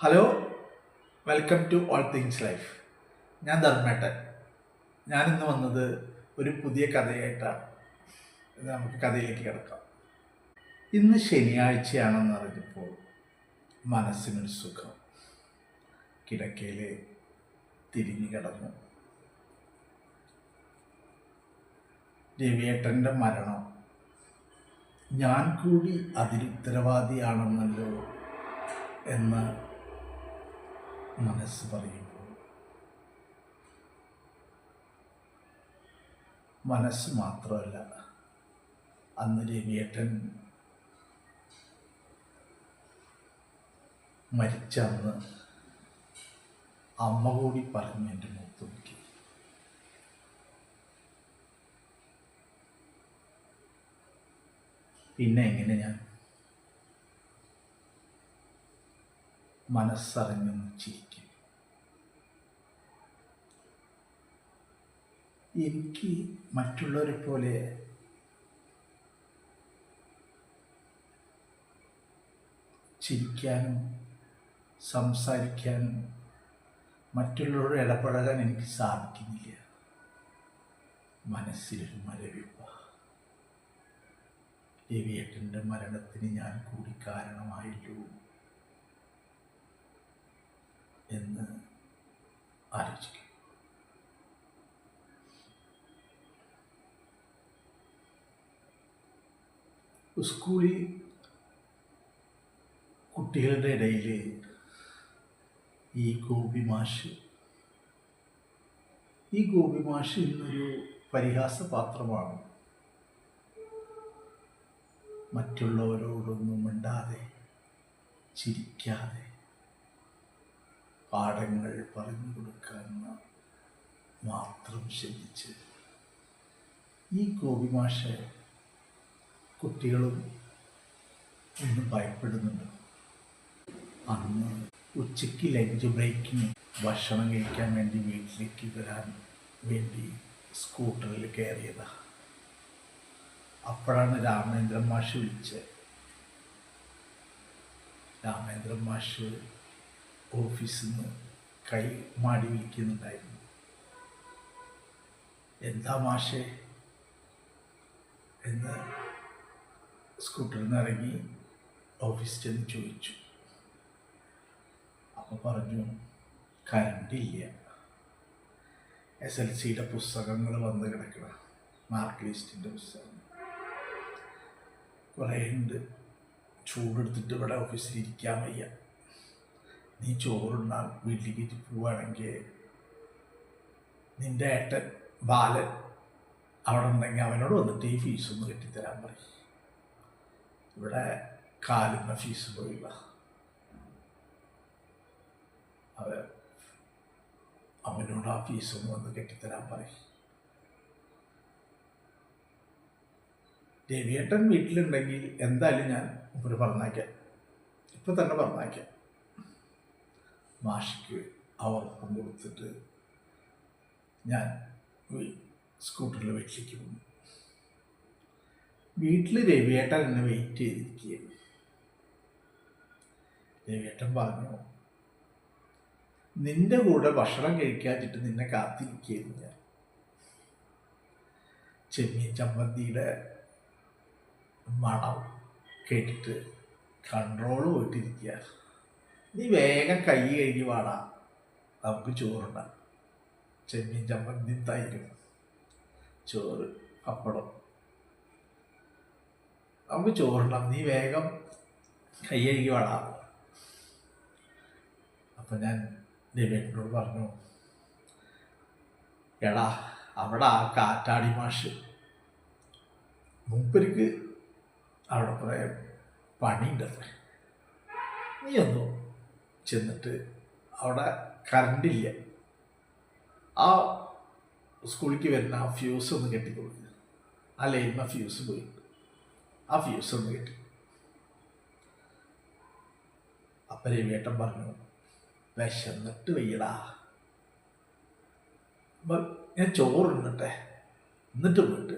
Hello welcome to all things life ഞാൻ ധർമ്മേട്ടൻ. ഞാനിന്ന് വന്നത് ഒരു പുതിയ കഥയായിട്ടാണ്. നമുക്ക് കഥയിലേക്ക് കിടക്കാം. ഇന്ന് ശനിയാഴ്ചയാണെന്ന് അറിഞ്ഞപ്പോൾ മനസ്സിനൊരു സുഖം. കിടക്കയിൽ തിരിഞ്ഞു കിടന്നു. രവിയേട്ടന്റെ മരണം. ഞാൻ കൂടി അതിരുത്തരവാദിയാണെന്നല്ലോ എന്ന് മനസ്സ് പറയുമ്പോൾ. മനസ്സ് മാത്രമല്ല അന്ന് രവിയേട്ടൻ മരിച്ച അന്ന് അമ്മ കൂടി പറഞ്ഞു എന്റെ മുഖത്ത് നോക്കി. പിന്നെ എങ്ങനെ ഞാൻ? മനസ്സറിഞ്ഞൊന്ന് ചിരിക്കും എനിക്ക് മറ്റുള്ളവരെ പോലെ ചിരിക്കാനും സംസാരിക്കാനും മറ്റുള്ളവരോട് ഇടപഴകാൻ എനിക്ക് സാധിക്കുന്നില്ല. മനസ്സിലൊരു മരവിപ്പ. രവിയേട്ടന്റെ മരണത്തിന് ഞാൻ കൂടി കാരണമായല്ലോ എന്ന് ആലോചിക്കും സ്കൂളിൽ കുട്ടികളുടെ ഇടയിൽ ഈ ഗോപി മാഷ്. ഈ ഗോപി മാഷ് ഇന്നൊരു പരിഹാസപാത്രമാണ്. മറ്റുള്ളവരോടൊന്നും മിണ്ടാതെ ചിരിക്കാതെ പാഠങ്ങൾ പറഞ്ഞു കൊടുക്കാൻ മാത്രം ശ്രദ്ധിച്ച് ഈ ഗോപിമാഷ കുട്ടികളും ഇന്ന് ഭയപ്പെടുന്നുണ്ട്. അന്ന് ഉച്ചയ്ക്ക് ലഞ്ച് ബ്രേക്കിന് ഭക്ഷണം കഴിക്കാൻ വേണ്ടി വീട്ടിലേക്ക് വരാൻ വേണ്ടി സ്കൂട്ടറിൽ കയറിയതാ. അപ്പോഴാണ് രാമേന്ദ്രൻ മാഷ് വിളിച്ചത്. രാമേന്ദ്രൻ മാഷ് ഓഫീസിൽ നിന്ന് കൈ മാടി വിളിക്കുന്നുണ്ടായിരുന്നു. എന്താ മാഷേ? എന്ന് സ്കൂട്ടറിൽ നിന്ന് ഇറങ്ങി ഓഫീസിൽ ചെന്ന് ചോദിച്ചു. അപ്പോൾ പറഞ്ഞു കറണ്ടില്ല എസ് എൽ സിയുടെ പുസ്തകങ്ങൾ വന്ന് കിടക്കണം. മാർക്ക് ലിസ്റ്റിന്റെ പുസ്തകം. കുറേ ഉണ്ട് ചൂടെടുത്തിട്ട് ഇവിടെ ഓഫീസിൽ ഇരിക്കാൻ വയ്യ. നീ ചോറുണ്ടാ വീട്ടിലേക്ക് പോവുകയാണെങ്കിൽ നിന്റെ ഏട്ടൻ ബാലൻ അവിടെ ഉണ്ടെങ്കിൽ അവനോട് വന്നിട്ട് ഈ ഫീസ് ഒന്ന് കെട്ടിത്തരാൻ പറയും. ഇവിടെ കാലും നഫീസ് പോയില്ല അവ അവനോട് ആ ഫീസ് വന്ന് കെട്ടിത്തരാൻ പറയും. രവിയേട്ടൻ വീട്ടിലുണ്ടെങ്കിൽ എന്തായാലും ഞാൻ ഒരു പറഞ്ഞേക്കാം. ഇപ്പം തന്നെ പറഞ്ഞേക്കാം. മാഷിക്ക് ഉറപ്പം കൊടുത്തിട്ട് ഞാൻ സ്കൂട്ടറിൽ വീട്ടിലേക്ക് പോകും വീട്ടിൽ രവിയേട്ടൻ എന്നെ വെയിറ്റ് ചെയ്തിരിക്കുകയാണ് രവിയേട്ടൻ പറഞ്ഞു നിന്റെ കൂടെ ഭക്ഷണം കഴിക്കാതിട്ട് നിന്നെ കാത്തിരിക്കുകയായിരുന്നു ഞാൻ. ചെമ്മീൻ ചമ്മന്തിയുടെ മണം കേട്ടിട്ട് കൺട്രോൾ പോയിട്ടിരിക്കുക നീ വേഗം കൈ കഴുകി വാടാ നമുക്ക് ചോറുണ്ട ചെമ്മീൻ ചമ്മന്തി തൈരും ചോറ് പപ്പടം നമുക്ക് ചോറുണ്ടാം നീ വേഗം കൈ കഴുകി വാടാ. അപ്പം ഞാൻ രവിയേട്ടനോട് പറഞ്ഞു എടാ അവിടെ ആ കാറ്റാടി മാഷ് മൂപ്പർക്ക് അവിടെ കുറേ പണിയുണ്ടത്രേ. നീ ഒന്നു ചെന്നിട്ട് അവിടെ കറണ്ടില്ല. ആ സ്കൂളിലേക്ക് വരുന്ന ആ ഫ്യൂസ് ഒന്ന് കെട്ടിക്കൊടുക്കുക ആ ലൈമ ഫ്യൂസ് പോയിട്ട് ആ ഫ്യൂസ് ഒന്ന് കിട്ടി അപ്പനെ വേട്ടം പറഞ്ഞു വിശന്നിട്ട് വയ്യടാ. ഞാൻ ചോറ് ഇന്നിട്ടെ എന്നിട്ട് പോയിട്ട്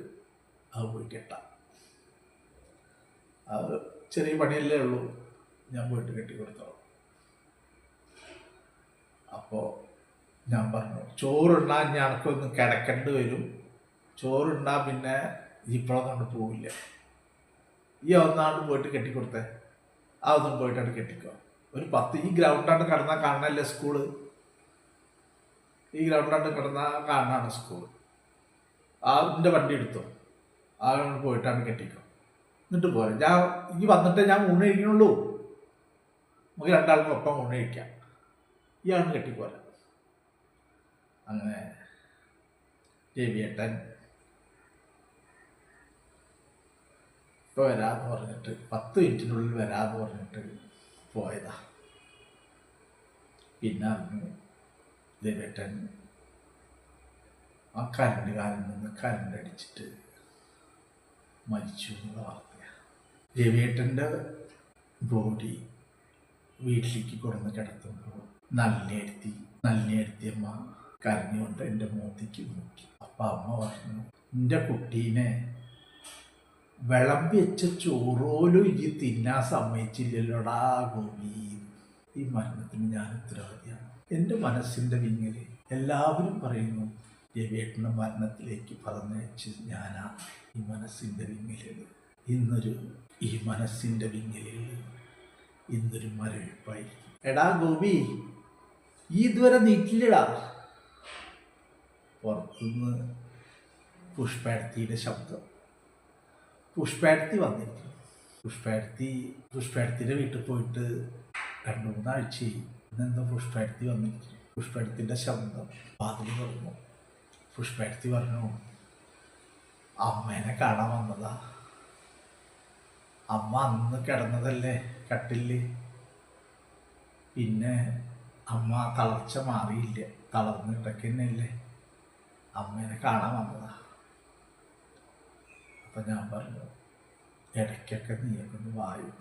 അത് പോയി കെട്ടാം. അത് ചെറിയ പണിയല്ലേ ഉള്ളൂ. ഞാൻ പോയിട്ട് കെട്ടി കൊടുത്തോളാം. അപ്പോൾ ഞാൻ പറഞ്ഞു ചോറുണ്ണാൻ ഞങ്ങൾക്കൊന്ന് കിടക്കേണ്ടി വരും. ചോറുണ്ടാ പിന്നെ ഇപ്പോഴൊന്നും പോവില്ല. ഈ ഒന്നാണ്ട് പോയിട്ട് കെട്ടിക്കൊടുത്തേ. ആ ഒന്നും പോയിട്ടാണ് കെട്ടിക്കോ. ഒരു പത്ത് ഈ ഗ്രൗണ്ടാണ്ട് കടന്നാൽ കാണണല്ലേ സ്കൂൾ ഈ ഗ്രൗണ്ടാണ്ട് കടന്നാൽ കാണാണ് സ്കൂൾ ആ വണ്ടി എടുത്തോ. ആ പോയിട്ടാണ് കെട്ടിക്കോ. എന്നിട്ട് പോരെ. ഞാൻ ഈ വന്നിട്ട് ഞാൻ ഊണ് നമുക്ക് രണ്ടാൾക്കും ഒപ്പം ഊണ് കഴിക്കാം. ആണ് കെട്ടിപ്പോരാ അങ്ങനെ. രവിയേട്ടൻ ഇപ്പോൾ വരാമെന്ന് പറഞ്ഞിട്ട് പത്ത് മിനിറ്റിനുള്ളിൽ വരാമെന്ന് പറഞ്ഞിട്ട് പോയതാ. പിന്നെ അന്ന് ദേവേട്ടൻ ആ കരണ്ട് കാലിൽ നിന്ന് കരണ്ട് അടിച്ചിട്ട് മരിച്ചു എന്നുള്ള വാർത്തയാണ് രവിയേട്ടന്റെ ബോഡി വീട്ടിലേക്ക് കൊണ്ടുവന്ന് കിടത്തുമ്പോൾ നല്ലിയെടുത്തി അമ്മ കരഞ്ഞുകൊണ്ട് എന്റെ മൂത്തിക്ക് നോക്കി. അപ്പം അമ്മ പറഞ്ഞു എന്റെ കുട്ടീനെ വിളമ്പി വെച്ച ചോറോലും ഈ തിന്നാൻ സമ്മതിച്ചില്ലല്ലോടാ ഗോപി. ഈ മരണത്തിന് ഞാൻ ഉത്തരവാദിയാണ്. എന്റെ മനസ്സിന്റെ വിങ്ങൽ എല്ലാവരും പറയുന്നു രവിയേട്ടന്റെ മരണത്തിലേക്ക് പറഞ്ഞയച്ച് ഞാനാ ഈ മനസ്സിന്റെ വിങ്ങലുകൾ ഇന്നൊരു ഈ മനസ്സിന്റെ വിങ്ങലുകൾ ഇന്നൊരു മരവിപ്പായി എടാ ഗോപി ഈ ഇതുവരെ നീറ്റില്ലടാ. പുറത്തുനിന്ന് പുഷ്പേടത്തിയുടെ ശബ്ദം. പുഷ്പേടത്തി വന്നിരുന്നു. പുഷ്പേടത്തി പുഷ്പേടത്തിന്റെ വീട്ടിൽ പോയിട്ട് രണ്ട് മൂന്നാഴ്ചയായി. ഇന്നെന്തോ പുഷ്പേടത്തി വന്നിരിക്കുന്നു. പുഷ്പേടത്തിന്റെ ശബ്ദം വാതിൽ തുറന്നു. പുഷ്പേടത്തി പറഞ്ഞു അമ്മേനെ കാണാൻ വന്നതാ. അമ്മ അന്ന് കിടന്നതല്ലേ കട്ടിൽ. പിന്നെ അമ്മ തളർച്ച മാറിയില്ല. തളർന്ന് കിടക്കുന്നല്ലേ അമ്മേനെ കാണാൻ വന്നതാ. അപ്പം ഞാൻ പറഞ്ഞു ഇടയ്ക്കൊക്കെ നീയൊക്കെ വായു.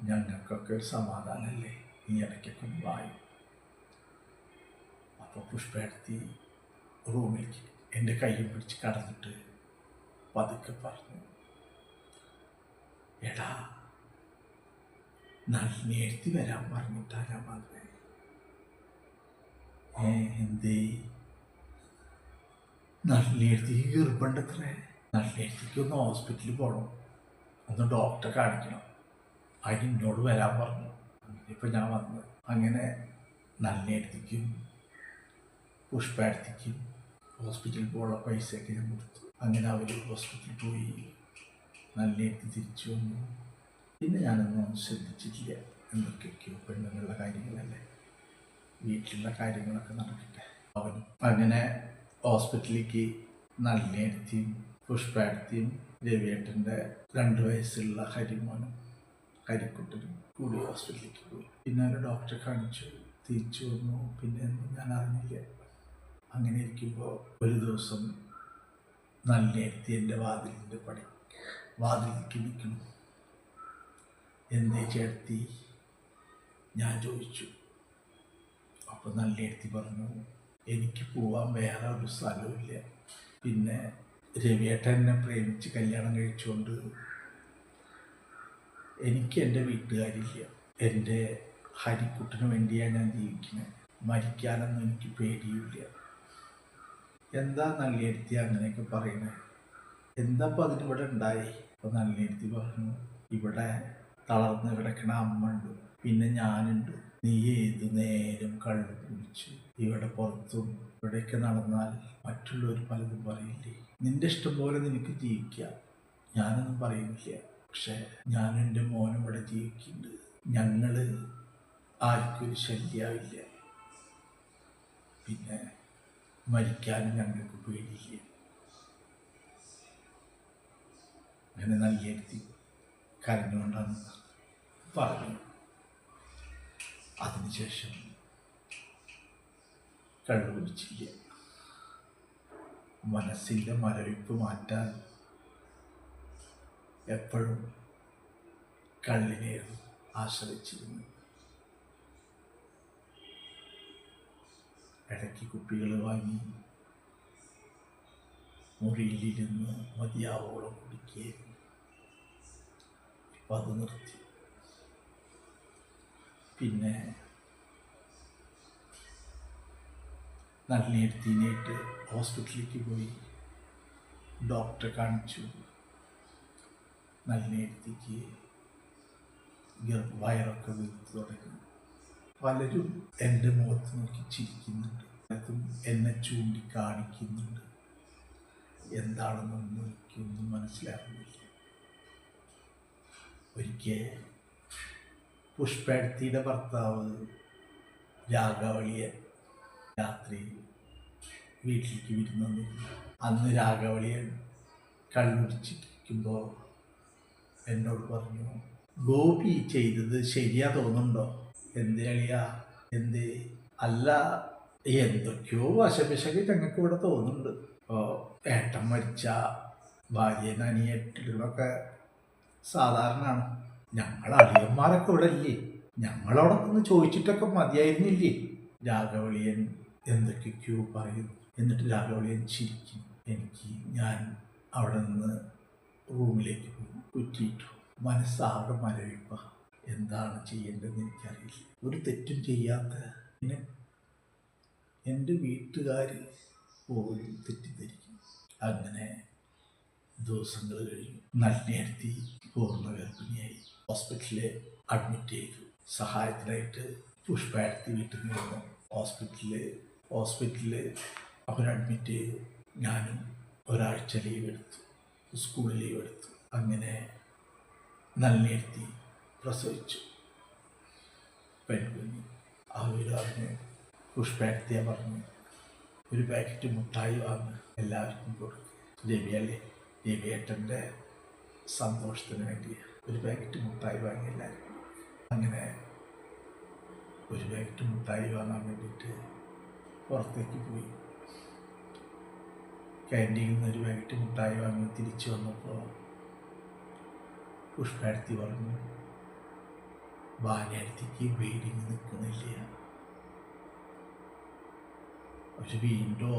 ഞങ്ങൾക്കൊക്കെ ഒരു സമാധാനമല്ലേ നീ ഇടയ്ക്കൊക്കെ വായു. അപ്പോൾ പുഷ്പയെടുത്തി റൂമിലേക്ക് എന്റെ കയ്യും പിടിച്ച് കടന്നിട്ട് പതുക്കെ പറഞ്ഞു എടാ നളിനെഴുത്തി വരാൻ പറഞ്ഞിട്ടാരാ ഏ എന്തേ? നളിനെഴുത്തിക്ക് ഗർഭമുണ്ടത്രേ നല്ലിടത്തേക്ക് ഒന്ന് ഹോസ്പിറ്റലിൽ പോകണം ഒന്ന് ഡോക്ടറെ കാണിക്കണം. അതിന് എന്നോട് വരാൻ പറഞ്ഞു. ഇപ്പം ഞാൻ വന്നു. അങ്ങനെ നല്ലിടത്തേക്കും പുഷ്പേടത്തിക്കും ഹോസ്പിറ്റലിൽ പോകാനുള്ള പൈസയൊക്കെ ഞാൻ കൊടുത്തു. അങ്ങനെ അവർ ഹോസ്പിറ്റലിൽ പോയി. നല്ല എത്തി തിരിച്ചു വന്നു. പിന്നെ ഞാനൊന്നും ശ്രദ്ധിച്ചിട്ടില്ല. എന്തൊക്കെയൊക്കെയോ പെണ്ണുങ്ങളുടെ കാര്യങ്ങളല്ലേ. വീട്ടിലുള്ള കാര്യങ്ങളൊക്കെ നടക്കട്ടെ. അവൻ അങ്ങനെ ഹോസ്പിറ്റലിലേക്ക് നല്ല എടുത്തിയും പുഷ്പേടത്തിയും രവിയേട്ടന്റെ രണ്ട് വയസ്സുള്ള ഹരിമോനും ഹരിക്കുട്ടനും കൂടി ഹോസ്പിറ്റലിലേക്ക് പോയി. പിന്നെ ഒരു ഡോക്ടറെ കാണിച്ചു തിരിച്ചു വന്നു. പിന്നെ ഞാൻ അറിഞ്ഞില്ല. അങ്ങനെ ഇരിക്കുമ്പോൾ ഒരു ദിവസം എത്തി എന്റെ വാതിലിന്റെ പടി വാതിലേക്ക് നിൽക്കുന്നു എന്തേ ചേർത്തി ഞാൻ ചോദിച്ചു. അപ്പോൾ നല്ല എത്തി പറഞ്ഞു. എനിക്ക് പോവാൻ വേറെ ഒരു സ്ഥലമില്ല പിന്നെ രവിയേട്ടൻ എന്നെ പ്രേമിച്ച് കല്യാണം കഴിച്ചുകൊണ്ട് എനിക്ക് എന്റെ വീട്ടുകാരില്ല. എന്റെ ഹരിക്കുട്ടിന് വേണ്ടിയാണ് ഞാൻ ജീവിക്കുന്നത് മരിക്കാനൊന്നും എനിക്ക് പേടിയില്ല എന്താ നല്ലിയെടുത്തി അങ്ങനെയൊക്കെ പറയുന്നത് എന്താ അപ്പം അതിനിവിടെ ഉണ്ടായി? അപ്പോൾ നല്ലിയെടുത്തി പറഞ്ഞു ഇവിടെ തളർന്ന് കിടക്കണ അമ്മ ഉണ്ട്. പിന്നെ ഞാനുണ്ട്. നീ ഏതു നേരം കള്ളു കുടിച്ച് ഇവിടെ പുറത്തും ഇവിടെയൊക്കെ നടന്നാൽ മറ്റുള്ളവർ പലതും പറയില്ലേ? നിന്റെ ഇഷ്ടം പോലെ നിനക്ക് ജീവിക്കാം. ഞാനൊന്നും പറയുന്നില്ല പക്ഷെ ഞാൻ എന്റെ മോനും ഇവിടെ ജീവിക്കുന്നുണ്ട്. ഞങ്ങൾ ആർക്കും ഒരു ശല്യമില്ല പിന്നെ മരിക്കാനും ഞങ്ങൾക്ക് പേടിയില്ല. അങ്ങനെ നൽകിയെത്തി കരഞ്ഞുകൊണ്ടാണ് പറഞ്ഞു. അതിനുശേഷം കള്ളു കുടിച്ചില്ല മനസ്സിന്റെ മരവിപ്പ് മാറ്റാൻ എപ്പോഴും കള്ളിനെ ആശ്രയിച്ചിരുന്നു. ഇടയ്ക്ക് കുപ്പികൾ വാങ്ങി മുറിയിലിരുന്ന് മതിയാവോളം കുടിക്കുകയായിരുന്നു. അത് നിർത്തി. പിന്നെ നല്ലിയെടുത്തിനായിട്ട് ഹോസ്പിറ്റലിലേക്ക് പോയി. ഡോക്ടറെ കാണിച്ചു. നല്ലിയെടുത്തേക്ക് വയറൊക്കെ വീർത്ത് തുടങ്ങി. പലരും എന്റെ മുഖത്ത് നോക്കി ചിരിക്കുന്നുണ്ട്. പലരും എന്നെ ചൂണ്ടിക്കാണിക്കുന്നുണ്ട്. എന്താണെന്നൊന്നും എനിക്കൊന്നും മനസ്സിലാകുന്നില്ല ഒരിക്കൽ പുഷ്പടുത്തിയുടെ ഭർത്താവ് രാഘവളിയൻ രാത്രി വീട്ടിലേക്ക് വിരുന്ന് വന്നിരുന്നു അന്ന് രാഘവളിയൻ കണ്ണുടിച്ചിരിക്കുമ്പോൾ എന്നോട് പറഞ്ഞു ഗോപി ചെയ്തത് ശരിയാ തോന്നുന്നുണ്ടോ? എന്തേ അളിയ? എന്തേ? അല്ല എന്തൊക്കെയോ വശപിശക് ഞങ്ങൾക്ക് ഇവിടെ തോന്നുന്നുണ്ട്. ഇപ്പോൾ ഏട്ടൻ മരിച്ച ഭാര്യ അനിയറ്റികളൊക്കെ സാധാരണയാണ് ഞങ്ങൾ അളിയന്മാരൊക്കെ ഇവിടെ ഇല്ലേ? ഞങ്ങളോടൊക്കെ ഒന്ന് ചോദിച്ചിട്ടൊക്കെ മതിയായിരുന്നില്ലേ? രാഘവളിയൻ എന്തൊക്കെയൊക്കെയോ പറയുന്നു എന്നിട്ട് രാഘവളിയൻ ചിരിക്കും. എനിക്ക് ഞാൻ അവിടെ നിന്ന് റൂമിലേക്ക് പോയി കുറ്റിയിട്ടു. മനസ്സാകെ മരവിപ്പ. എന്താണ് ചെയ്യേണ്ടതെന്ന് എനിക്കറിയില്ല. ഒരു തെറ്റും ചെയ്യാത്ത പിന്നെ എന്റെ വീട്ടുകാർ പോലും തെറ്റിദ്ധരിക്കും. അങ്ങനെ ദിവസങ്ങൾ കഴിഞ്ഞു. നല്ലിയടുത്തി പൂർണ ഗർഭിണിയായി. ഹോസ്പിറ്റലിൽ അഡ്മിറ്റ് ചെയ്തു. സഹായത്തിനായിട്ട് പുഷ്പയടുത്തി വീട്ടിൽ നിന്ന് ഹോസ്പിറ്റലിൽ ഹോസ്പിറ്റലിൽ അവർ അഡ്മിറ്റ് ചെയ്തു. ഞാനും ഒരാഴ്ച ലീവ് എടുത്തു. സ്കൂൾ ലീവ് എടുത്തു. അങ്ങനെ നല്ലിരുത്തി പ്രസവിച്ചു. പെൺകുഞ്ഞ്. അവർ അവന് പുഷ്പാക്തിയ പറഞ്ഞു ഒരു പാക്കറ്റ് മുട്ടായി വാങ്ങി. എല്ലാവർക്കും കൊടുക്കും. രവിയല്ലേ രവിയേട്ടന്റെ സന്തോഷത്തിന് വേണ്ടി ഒരു പാക്കറ്റ് മുട്ടായി വാങ്ങി എല്ലാവർക്കും അങ്ങനെ ഒരു പാക്കറ്റ് മുട്ടായി വാങ്ങാൻ വേണ്ടിയിട്ട് പുറത്തേക്ക് പോയി ക്യാന്റീനിൽ നിന്ന് ഒരു പാക്കറ്റ് മുട്ടായി വാങ്ങി തിരിച്ചു വന്നപ്പോൾ പുഷ്പടുത്തി പറഞ്ഞു ബാലയടുത്തേക്ക് വെയിലിങ് നിൽക്കുന്നില്ല. പക്ഷെ വീണ്ടും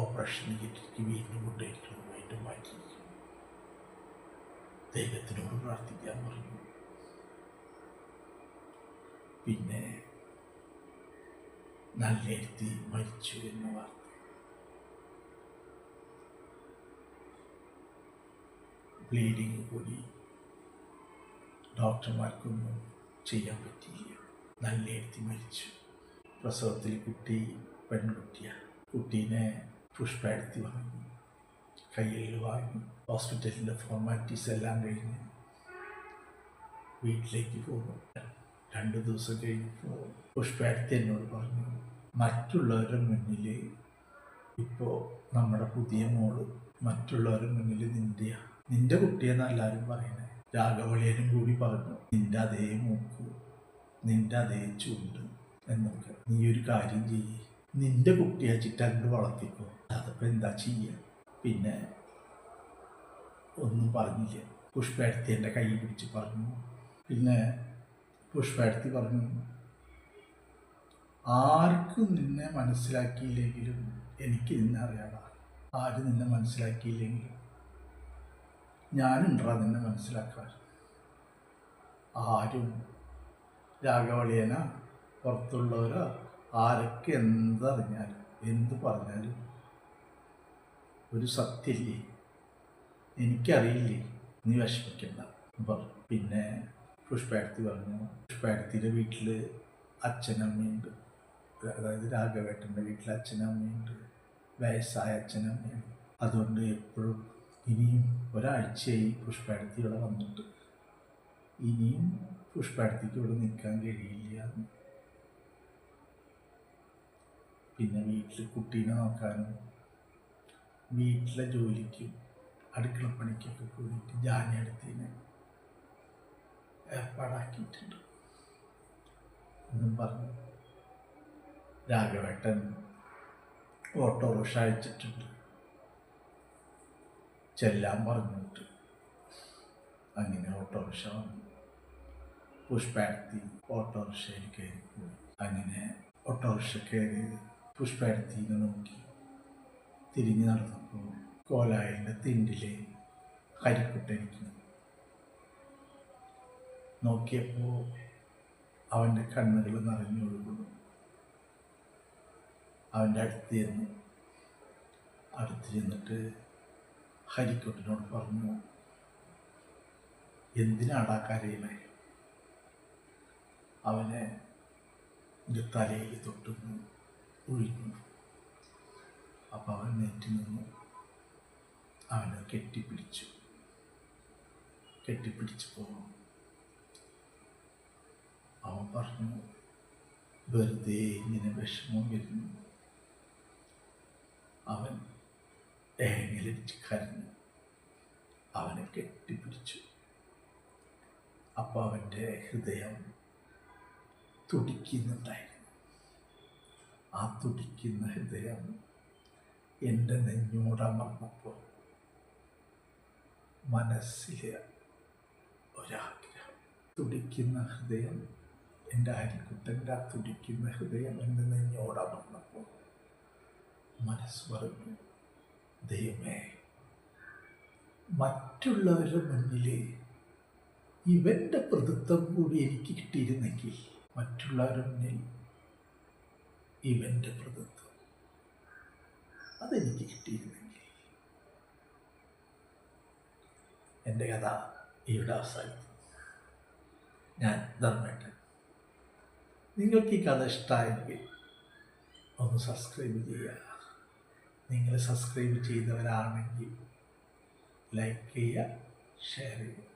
ഓപ്പറേഷൻ ചെയ്തിട്ട് വീണ്ടും കൊണ്ടുപോയിരിക്കുന്നു വീണ്ടും മാറ്റി ദൈവത്തിനോട് പ്രാർത്ഥിക്കാൻ പറഞ്ഞു. പിന്നെ നല്ലെടുത്തി മരിച്ചു എന്ന വാർത്ത. ബ്ലീഡിങ് കൂടി ഡോക്ടർമാർക്കൊന്നും ചെയ്യാൻ പറ്റിയില്ല. നല്ലെടുത്തി മരിച്ചു. പ്രസവത്തിൽ കുട്ടി പെൺകുട്ടിയാണ്. കുട്ടീനെ പുഷ്പടുത്തി വാങ്ങി കയ്യിൽ വാങ്ങി ഹോസ്പിറ്റലിന്റെ ഫോർമാലിറ്റീസ് എല്ലാം കഴിഞ്ഞ് വീട്ടിലേക്ക് പോകും രണ്ട് ദിവസം കഴിഞ്ഞപ്പോൾ പുഷ്പടുത്തി എന്നോട് പറഞ്ഞു മറ്റുള്ളവരുടെ മുന്നിൽ ഇപ്പോൾ നമ്മുടെ പുതിയ മോൾ മറ്റുള്ളവരുടെ മുന്നിൽ നിന്റെ നിന്റെ കുട്ടിയെന്ന് എല്ലാവരും പറയണേ. രാഘവളിയനും കൂടി പറഞ്ഞു നിന്റെ അതേ മൂക്ക് നിന്റെ അതേ ചൂണ്ട് എന്നൊക്കെ നീ ഒരു കാര്യം ചെയ്യ്. നിന്റെ കുട്ടിയെ ചിറ്റങ്ങോട്ട് വളർത്തിക്കോ. അതപ്പോൾ എന്താ ചെയ്യുക പിന്നെ ഒന്നും പറഞ്ഞില്ല. പുഷ്പ എടുത്ത് എന്റെ കൈ പിടിച്ച് പറഞ്ഞു പിന്നെ പുഷ്പടുത്തി പറഞ്ഞു ആർക്കും നിന്നെ മനസ്സിലാക്കിയില്ലെങ്കിലും എനിക്ക് നിന്നെ അറിയാടാ. ആരും നിന്നെ മനസ്സിലാക്കിയില്ലെങ്കിലും ഞാനുണ്ടാ നിന്നെ മനസ്സിലാക്കാൻ. ആരും രാഘവളിയന പുറത്തുള്ളവരോ ആരൊക്കെ എന്തറിഞ്ഞാലും എന്ത് പറഞ്ഞാലും ഒരു സത്യമില്ലേ? എനിക്കറിയില്ലേ? നീ വിഷമിക്കണ്ട. പിന്നെ പുഷ്പയടുത്തി പറഞ്ഞു. പുഷ്പയടുത്തിയുടെ വീട്ടിൽ അച്ഛനമ്മയുണ്ട്. അതായത് രാഘവേട്ടന്റെ വീട്ടിൽ അച്ഛനമ്മയുണ്ട്. വയസ്സായ അച്ഛനമ്മയുണ്ട്. അതുകൊണ്ട് എപ്പോഴും ഇനിയും ഒരാഴ്ചയായി പുഷ്പാരത്തി ഇവിടെ വന്നിട്ട്. ഇനിയും പുഷ്പാരത്തിക്ക് ഇവിടെ നിൽക്കാൻ കഴിയില്ല. പിന്നെ വീട്ടിൽ കുട്ടീനെ നോക്കാനും വീട്ടിലെ ജോലിക്കും അടുക്കളപ്പണിക്കൊക്കെ കൂടിയിട്ട് ജാനിയടുത്തിനെ ഏർപ്പാടാക്കിയിട്ടുണ്ട്. എന്നും പറഞ്ഞു. രാഘവേട്ടൻ ഓട്ടോറിക്ഷ അയച്ചിട്ടുണ്ട് ചെല്ലാൻ പറഞ്ഞിട്ട് അങ്ങനെ ഓട്ടോറിക്ഷ വന്നു. പുഷ്പയടുത്തി ഓട്ടോറിക്ഷയിൽ കയറി പോയി. അങ്ങനെ ഓട്ടോറിക്ഷ കയറി പുഷ്പയടുത്തിനെ നോക്കി. തിരിഞ്ഞു നടന്നപ്പോൾ കോലായിന്റെ തിണ്ടിലെ കരിക്കുട്ടനിക്കുന്നു നോക്കിയപ്പോൾ അവന്റെ കണ്ണുകൾ നിറഞ്ഞൊഴുകുന്നു അവന്റെ അടുത്ത് ചെന്നു അടുത്ത് ചെന്നിട്ട് ഹരിക്കുട്ടനോട് പറഞ്ഞു എന്തിനാടാ കരയിലെ അവനെ എന്റെ തലയിൽ തൊട്ടുന്നു ഒഴിഞ്ഞു അപ്പം അവൻ നെറ്റി നിന്നു. അവനെ കെട്ടിപ്പിടിച്ചു. കെട്ടിപ്പിടിച്ചപ്പോൾ അവൻ പറഞ്ഞു വെറുതെ ഇങ്ങനെ വിഷമം വരുന്നു. അവൻ ഏങ്ങലടിച്ച് കരഞ്ഞു. അവനെ കെട്ടിപ്പിടിച്ചു. അപ്പോൾ അവന്റെ ഹൃദയം തുടിക്കുന്നുണ്ടായിരുന്നു. ആ തുടിക്കുന്ന ഹൃദയം എന്റെ നെഞ്ഞോടമർന്നപ്പോൾ മനസ്സിലെ ഒരാഗ്രഹം. തുടിക്കുന്ന ഹൃദയം എന്റെ അരിക്കുട്ടന്റെ ആ തുടിക്കുന്ന ഹൃദയം എന്ന് നെഞ്ഞോടമർന്നപ്പോൾ മനസ്സ് പറഞ്ഞു ദൈവമേ മറ്റുള്ളവരുടെ മുന്നിൽ ഇവന്റെ പ്രതിത്വം കൂടി എനിക്ക് കിട്ടിയിരുന്നെങ്കിൽ മറ്റുള്ളവരുടെ മുന്നിൽ ഇവന്റെ പ്രതിത്വം അതെനിക്ക് കിട്ടിയിരുന്നെങ്കിൽ. എന്റെ കഥ ഇവിടെ അവസാനിക്കും ഞാൻ ധർമ്മേട്ടൻ. നിങ്ങൾക്ക് ഈ കഥ ഇഷ്ടമായെങ്കിൽ ഒന്ന് സബ്സ്ക്രൈബ് ചെയ്യുക. നിങ്ങൾ സബ്സ്ക്രൈബ് ചെയ്തവരാണെങ്കിൽ ലൈക്ക് ചെയ്യുക ഷെയർ ചെയ്യുക.